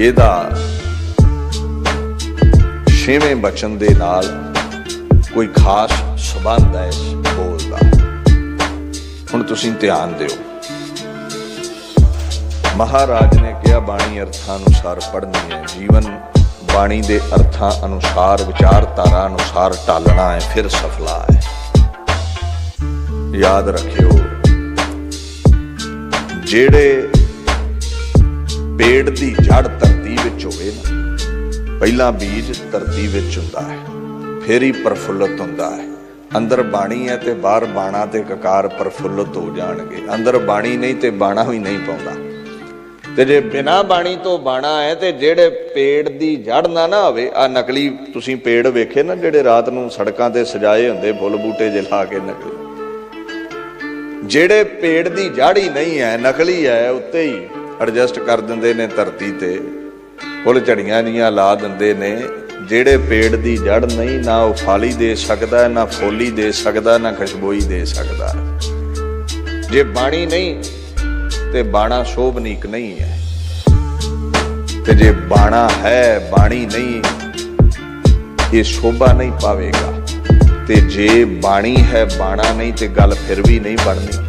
ਇਹਦਾ ਛੇਵੇਂ ਬਚਨ ਦੇ ਨਾਲ ਕੋਈ ਖਾਸ ਸਬੰਧ ਹੈ ਇਸ ਬੋਲ ਦਾ? ਹੁਣ ਤੁਸੀਂ ਧਿਆਨ ਦਿਓ। ਮਹਾਰਾਜ ਨੇ ਕਿਹਾ, ਬਾਣੀ ਅਰਥਾਂ ਅਨੁਸਾਰ ਪੜ੍ਹਨੀ ਹੈ। ਜੀਵਨ ਬਾਣੀ ਦੇ ਅਰਥਾਂ ਅਨੁਸਾਰ, ਵਿਚਾਰਧਾਰਾ ਅਨੁਸਾਰ ਟਾਲਣਾ ਹੈ, ਫਿਰ ਸਫਲਾ ਹੈ। ਯਾਦ ਰੱਖਿਓ, ਜਿਹੜੇ ਪੇੜ ਦੀ ਜੜ ਧਰਤੀ ਵਿੱਚ ਹੋਵੇ ਨਾ, ਪਹਿਲਾਂ ਬੀਜ ਧਰਤੀ ਵਿੱਚ ਹੁੰਦਾ ਹੈ, ਫਿਰ ਹੀ ਪ੍ਰਫੁੱਲਤ ਹੁੰਦਾ ਹੈ। ਅੰਦਰ ਬਾਣੀ ਹੈ ਤੇ ਬਾਹਰ ਬਾਣਾ ਤੇ ਕਕਾਰ ਪ੍ਰਫੁੱਲਤ ਹੋ ਜਾਣਗੇ। ਅੰਦਰ ਬਾਣੀ ਨਹੀਂ ਤੇ ਬਾਣਾ ਹੀ ਨਹੀਂ ਪਾਉਂਦਾ। ਤੇ ਜੇ ਬਿਨਾ ਬਾਣੀ ਤੋਂ ਬਾਣਾ ਹੈ ਤੇ ਜਿਹੜੇ ਪੇੜ ਦੀ ਜੜ ਨਾ ਨਾ ਹੋਵੇ ਆ ਨਕਲੀ ਤੁਸੀਂ ਪੇੜ ਵੇਖੇ ਨਾ ਜਿਹੜੇ ਰਾਤ ਨੂੰ ਸੜਕਾਂ ਤੇ ਸਜਾਏ ਹੁੰਦੇ, ਫੁੱਲ ਬੂਟੇ ਜਿਹੇ ਲਾ ਕੇ ਨਕਲੀ। ਜਿਹੜੇ ਪੇੜ ਦੀ ਜੜ ਹੀ ਨਹੀਂ ਹੈ, ਨਕਲੀ ਹੈ, ਉੱਤੇ ਹੀ ਐਡਜਸਟ ਕਰ ਦਿੰਦੇ ਨੇ ਧਰਤੀ ਤੇ। ਫੁੱਲ ਝੜੀਆਂ ਨੀਆਂ ਲਾ ਦਿੰਦੇ ਨੇ। ਜਿਹੜੇ ਪੇੜ ਦੀ ਜੜ ਨਹੀਂ, ਨਾ ਉਹ ਫਾਲੀ ਦੇ ਸਕਦਾ, ਨਾ ਫੋਲੀ ਦੇ ਸਕਦਾ, ਨਾ ਖੁਸ਼ਬੋਈ ਦੇ ਸਕਦਾ। ਜੇ ਬਾਣੀ ਨਹੀਂ, ਤੇ ਬਾਣਾ ਸ਼ੋਭਨੀਕ ਨਹੀਂ ਹੈ। ਤੇ ਜੇ ਬਾਣਾ ਹੈ, ਬਾਣੀ ਨਹੀਂ, ਇਹ ਸ਼ੋਭਾ ਨਹੀਂ ਪਾਵੇਗਾ। ਤੇ ਜੇ ਬਾਣੀ ਹੈ, ਬਾਣਾ ਨਹੀਂ, ਤੇ ਗੱਲ ਫਿਰ ਵੀ ਨਹੀਂ ਬਣਨੀ।